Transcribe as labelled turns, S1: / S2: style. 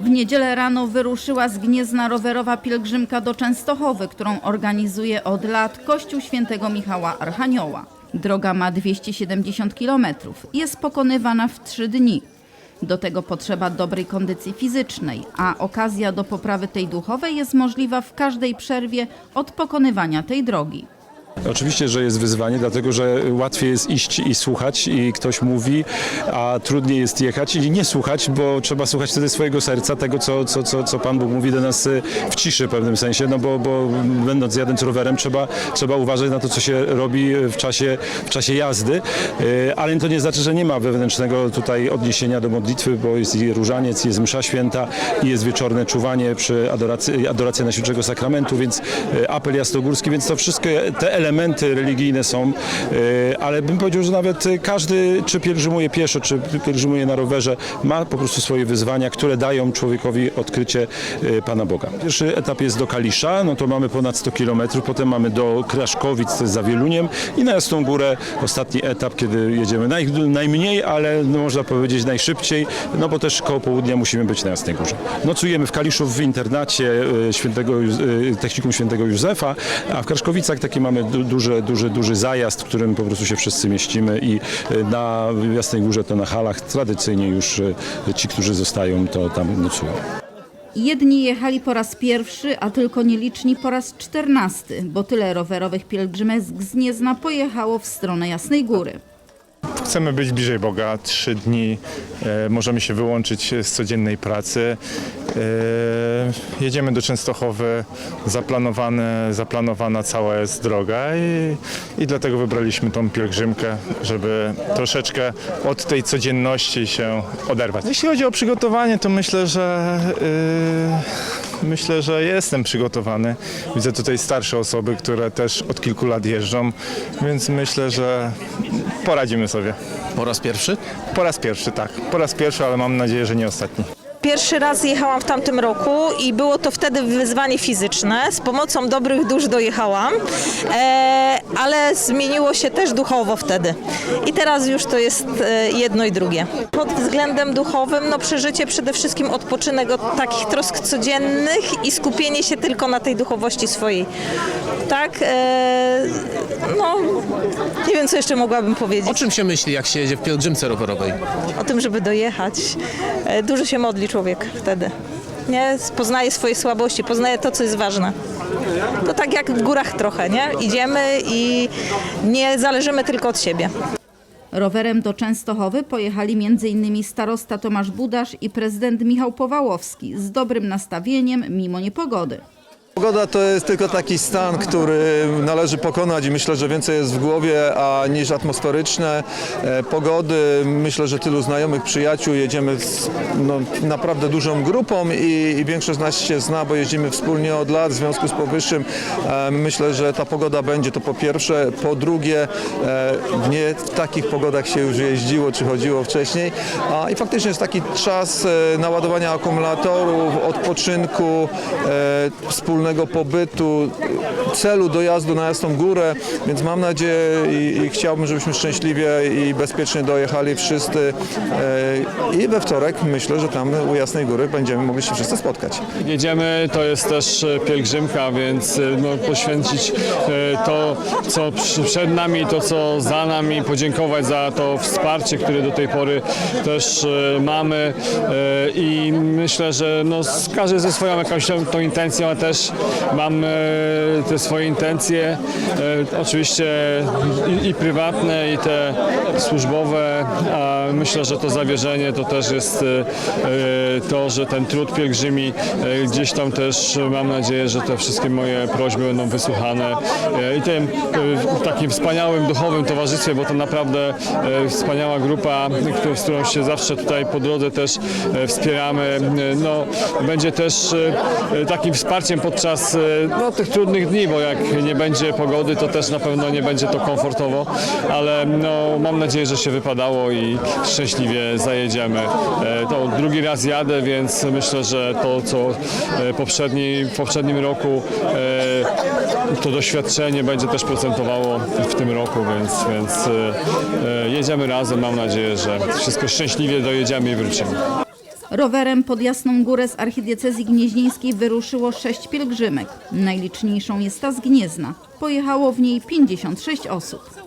S1: W niedzielę rano wyruszyła z Gniezna rowerowa pielgrzymka do Częstochowy, którą organizuje od lat Kościół Świętego Michała Archanioła. Droga ma 270 km. Jest pokonywana w trzy dni. Do tego potrzeba dobrej kondycji fizycznej, a okazja do poprawy tej duchowej jest możliwa w każdej przerwie od pokonywania tej drogi.
S2: Oczywiście, że jest wyzwanie, dlatego że łatwiej jest iść i słuchać i ktoś mówi, a trudniej jest jechać i nie słuchać, bo trzeba słuchać wtedy swojego serca, tego co, co, co, co Pan Bóg mówi do nas y, w ciszy w pewnym sensie, no bo, bo będąc jadąc rowerem trzeba, trzeba uważać na to, co się robi w czasie, w czasie jazdy, Y, ale to nie znaczy, że nie ma wewnętrznego tutaj odniesienia do modlitwy, bo jest i różaniec, jest msza święta i jest wieczorne czuwanie przy adoracji, adoracja Najświętszego Sakramentu, więc y, apel jasnogórski, więc to wszystkie te elementy religijne są, y, ale bym powiedział, że nawet każdy, czy pielgrzymuje pieszo, czy pielgrzymuje na rowerze, ma po prostu swoje wyzwania, które dają człowiekowi odkrycie y, Pana Boga. Pierwszy etap jest do Kalisza, no to mamy ponad 100 km, potem mamy do Kraszkowic, to jest za Wieluniem i na Jasną Górę ostatni etap, kiedy jedziemy naj, najmniej, ale no, można powiedzieć najszybciej, no bo też koło południa musimy być na Jasnej Górze. Nocujemy w Kaliszu w internacie y, świętego, technikum świętego Józefa, a w Kraszkowicach taki mamy duży, duży, duży zajazd, w którym po prostu się wszyscy mieścimy i y, na Jasnej Górze to na halach tradycyjnie już y, ci, którzy zostają, to tam nocują.
S1: Jedni jechali po raz pierwszy, a tylko nieliczni po raz czternasty, bo tyle rowerowych pielgrzymek z Gniezna pojechało w stronę Jasnej Góry.
S3: Chcemy być bliżej Boga. Trzy dni e, możemy się wyłączyć z codziennej pracy. E, jedziemy do Częstochowy. Zaplanowane, zaplanowana cała jest droga i, i dlatego wybraliśmy tą pielgrzymkę, żeby troszeczkę od tej codzienności się oderwać. Jeśli chodzi o przygotowanie, to myślę, że e, myślę, że jestem przygotowany. Widzę tutaj starsze osoby, które też od kilku lat jeżdżą, więc myślę, że poradzimy sobie.
S4: Po raz pierwszy?
S3: Po raz pierwszy, tak. Po raz pierwszy, ale mam nadzieję, że nie ostatni.
S5: Pierwszy raz jechałam w tamtym roku i było to wtedy wyzwanie fizyczne. Z pomocą dobrych dusz dojechałam, e, ale zmieniło się też duchowo wtedy. I teraz już to jest e, jedno i drugie. Pod względem duchowym, no przeżycie przede wszystkim odpoczynek od takich trosk codziennych i skupienie się tylko na tej duchowości swojej. Tak, e, no nie wiem co jeszcze mogłabym powiedzieć.
S4: O czym się myśli, jak się jedzie w pielgrzymce rowerowej?
S5: o tym, żeby dojechać. E, Dużo się modli człowiek wtedy. Nie? Poznaje swoje słabości, poznaje to, co jest ważne. To tak jak w górach trochę, nie? Idziemy i nie zależymy tylko od siebie.
S1: Rowerem do Częstochowy pojechali m.in. starosta Tomasz Budasz i prezydent Michał Powałowski z dobrym nastawieniem mimo niepogody.
S6: Pogoda to jest tylko taki stan, który należy pokonać i myślę, że więcej jest w głowie a, niż atmosferyczne e, pogody. Myślę, że tylu znajomych, przyjaciół, jedziemy z no, naprawdę dużą grupą i, i większość z nas się zna, bo jeździmy wspólnie od lat w związku z powyższym. E, myślę, że ta pogoda będzie to po pierwsze. Po drugie, e, nie w takich pogodach się już jeździło czy chodziło wcześniej. A, I faktycznie jest taki czas naładowania akumulatorów, odpoczynku, e, wspólnego pobytu, celu dojazdu na Jasną Górę, więc mam nadzieję i, i chciałbym, żebyśmy szczęśliwie i bezpiecznie dojechali wszyscy e, i we wtorek myślę, że tam u Jasnej Góry będziemy mogli się wszyscy spotkać.
S7: Jedziemy, to jest też e, pielgrzymka, więc e, no, poświęcić to, co przed nami, to, co za nami, podziękować za to wsparcie, które do tej pory też mamy i myślę, że no, każdy ze swoją jakąś tą intencją, a też mam e, te swoje intencje, e, oczywiście i, i prywatne, i te służbowe, a myślę, że to zawierzenie to też jest e, to, że ten trud pielgrzymi gdzieś tam też mam nadzieję, że te wszystkie moje prośby będą wysłuchane i tym takim wspaniałym duchowym towarzystwie, bo to naprawdę wspaniała grupa, z którą się zawsze tutaj po drodze też wspieramy. No, będzie też takim wsparciem podczas e, no, tych trudnych dni, bo jak nie będzie pogody, to też na pewno nie będzie to komfortowo, ale no, mam nadzieję, że się wypadało i szczęśliwie zajedziemy. E, To drugi raz jadę, więc myślę, że to, co e, poprzedni, w poprzednim roku to doświadczenie będzie też procentowało w tym roku, więc, więc jedziemy razem. Mam nadzieję, że wszystko szczęśliwie dojedziemy i wrócimy.
S1: Rowerem pod Jasną Górę z archidiecezji gnieźnieńskiej wyruszyło sześć pielgrzymek. Najliczniejszą jest ta z Gniezna. Pojechało w niej 56 osób.